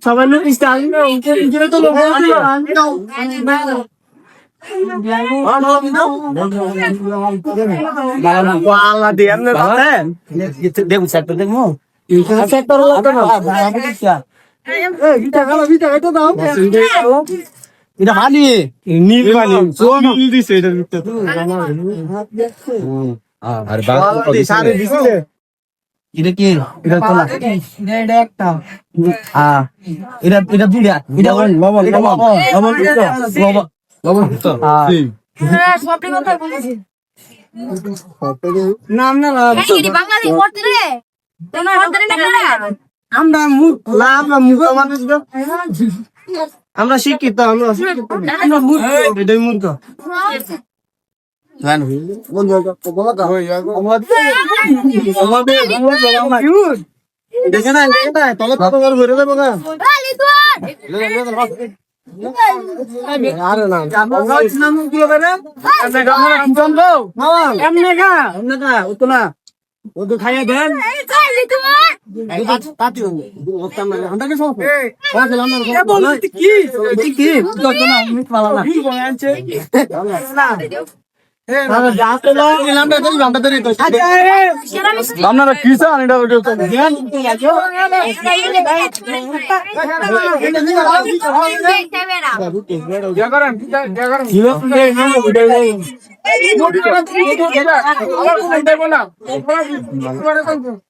Sama nung istali Eh, kita ka kita ka ito এটা হানি। নীল পানি নীল দিছে এটার আরে আল্লাহ সারে দিছে। এটা কি? এটা তোলা এটা একটা। এটা এটা দুইটা এটা লবণ লবণ লবণ লবণ লবণ লবণ। নাম না বাংলাদেশ পড়তে রে। তোমার হাতে না আমরা মুখ আমরা মুখ আমাদের আমরা শিক্ষিত আমরা শিক্ষিত আমরা মূর্খ এটাই মূর্খ জান বন্ধু বলা দেখে না দেখে না তলে তলে ঘুরে দেবো না আরে না আমরা নাম কি হবে রে এমনে গা আমরা কি জানব এমনে গা এমনে গা ও তো না ও তো খাইয়া দেন আচ্ছা আপনারা কি চান এটা না।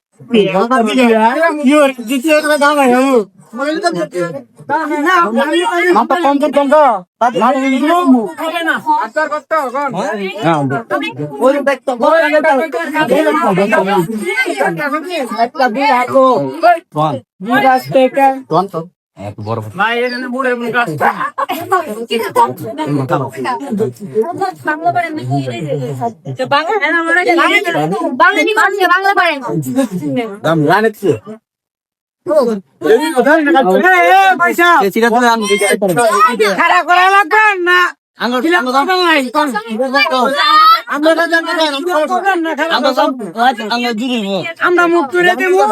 একটা বিয়ে হাকো থেকে এক বড় ভাই এখানে বুড়ে বুড়ে কাজ বাঙালি মানুষ বাংলা পারে দাম জানেছে তো খারাপ করা। লাগবে না আমরা মুখ করে দেবো।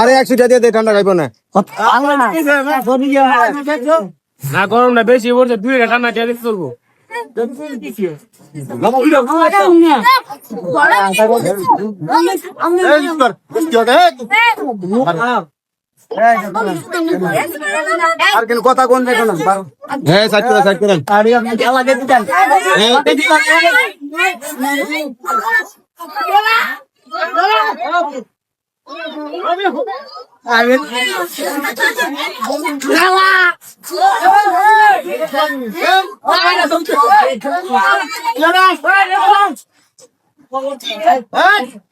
আরে 100 টাকা দিয়ে দে ঠান্ডা খাইবো না না গরম না বেশি পড়ছে দুই ঠান্ডা দিয়ে চলবো আর কেন কথা কোন দেখো না হ্যাঁ সাইড করে সাইড করেন আরে আপনি খেলা দেখতে চান আরে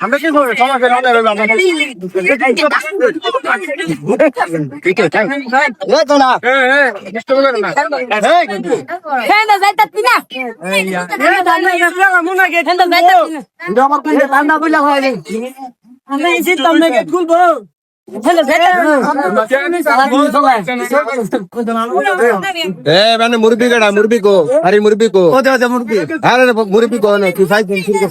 আমরা কি করব সমাজে না বেরোবে আমরা আমরা এসে তোমরা কি খুলবো मैंने मुर्बी कटा मुर्बी को हरी मुर्बी को मुर्बी अरे मुर्बी कौन है तू साइज शुरू कर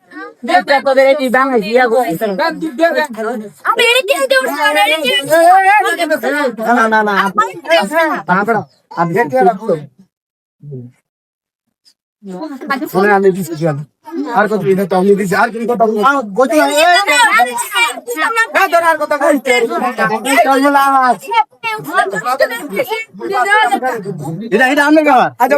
আমি দিচ্ছি আর কত দিতে আমি দিচ্ছি আর কিন্তু কত গতি আর কত এটা এটা আমি খাবার আচ্ছা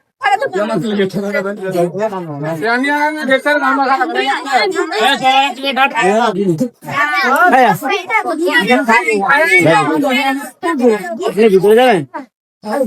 山積みの車が、だんだん速くなってきた。